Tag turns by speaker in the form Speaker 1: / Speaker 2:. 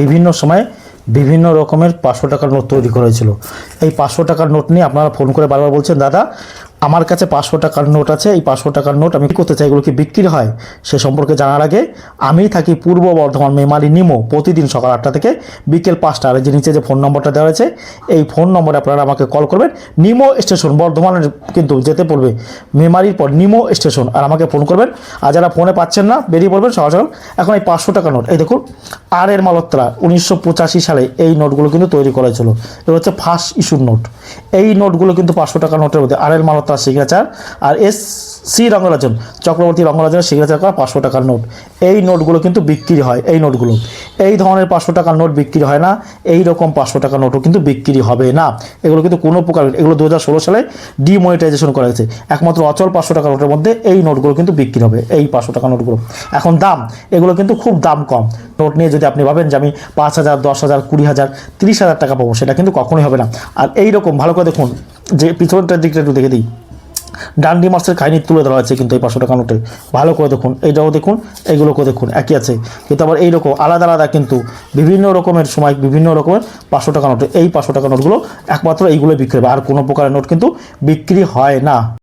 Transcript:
Speaker 1: বিভিন্ন সময় বিভিন্ন রকমের পাঁচশো টাকার নোট তৈরি করা হয়েছিল। এই পাঁচশো টাকার নোট নিয়ে আপনারা ফোন করে বারবার বলছেন, দাদা আমার কাছে পাঁচশো টাকার নোট আছে, এই পাঁচশো টাকার নোট আমি করতে চাই, এগুলো কি বিক্রি হয়? সে সম্পর্কে জানার আগে আমি থাকি পূর্ব বর্ধমান মেমারি নিমো, প্রতিদিন সকাল আটটা থেকে বিকেল পাঁচটা। আর যে নিচে যে ফোন নম্বরটা দেওয়া হয়েছে এই ফোন নম্বরে আপনারা আমাকে কল করবেন। নিমো স্টেশন, বর্ধমানের কিন্তু যেতে পড়বে মেমারির পর নিমো স্টেশন, আর আমাকে ফোন করবেন। আর যারা ফোনে পাচ্ছেন না, বেরিয়ে পড়বেন সকাল এখন এই পাঁচশো টাকা নোট, এই দেখুন আর এর মালত্রা উনিশশো পঁচাশি সালে এই নোটগুলো কিন্তু তৈরি করা হয়েছিল। এগুলো হচ্ছে ফার্স্ট ইস্যুর নোট। এই নোটগুলো কিন্তু পাঁচশো টাকা নোটের মধ্যে আর এর মালত্রা সিগনেচার আর এস সি রঙ্গরাজন চক্রবর্তী রঙ্গরাজনের সিগনেচার করা পাঁচশো টাকার নোট এই নোটগুলো কিন্তু বিক্রি হয়, এই নোটগুলো এই ধরনের পাঁচশো টাকার নোট বিক্রি হয় না, এই রকম পাঁচশো টাকার নোটও কিন্তু বিক্রি হবে না। এগুলো কিন্তু কোনো প্রকার এগুলো দু হাজার ষোলো সালে ডিমনিটাইজেশন করা হয়েছে। একমাত্র অচল পাঁচশো টাকা নোটের মধ্যে এই নোটগুলো কিন্তু বিক্রি হবে, এই পাঁচশো টাকা নোটগুলো এখন দাম, এগুলো কিন্তু খুব দাম কম। নোট নিয়ে যদি আপনি ভাবেন যে আমি পাঁচ হাজার, দশ হাজার, কুড়ি হাজার, তিরিশ হাজার টাকা পাবো, সেটা কিন্তু কখনোই হবে না। আর এই রকম, ভালো করে দেখুন, যে পিছনটার দিকটা একটু দেখে দিই। ডান্ডি মাছের কাহিনী তুলে ধরা আছে কিন্তু এই পাঁচশো টাকা নোটে। ভালো করে দেখুন এইটাও দেখুন এইগুলোকেও দেখুন, একই আছে। কিন্তু আবার এইরকম আলাদা আলাদা কিন্তু বিভিন্ন রকমের সময় বিভিন্ন রকমের পাঁচশো টাকা নোটে এই পাঁচশো টাকা নোটগুলো একমাত্র এইগুলো বিক্রি হবে। আর কোনো প্রকারের নোট কিন্তু বিক্রি হয় না।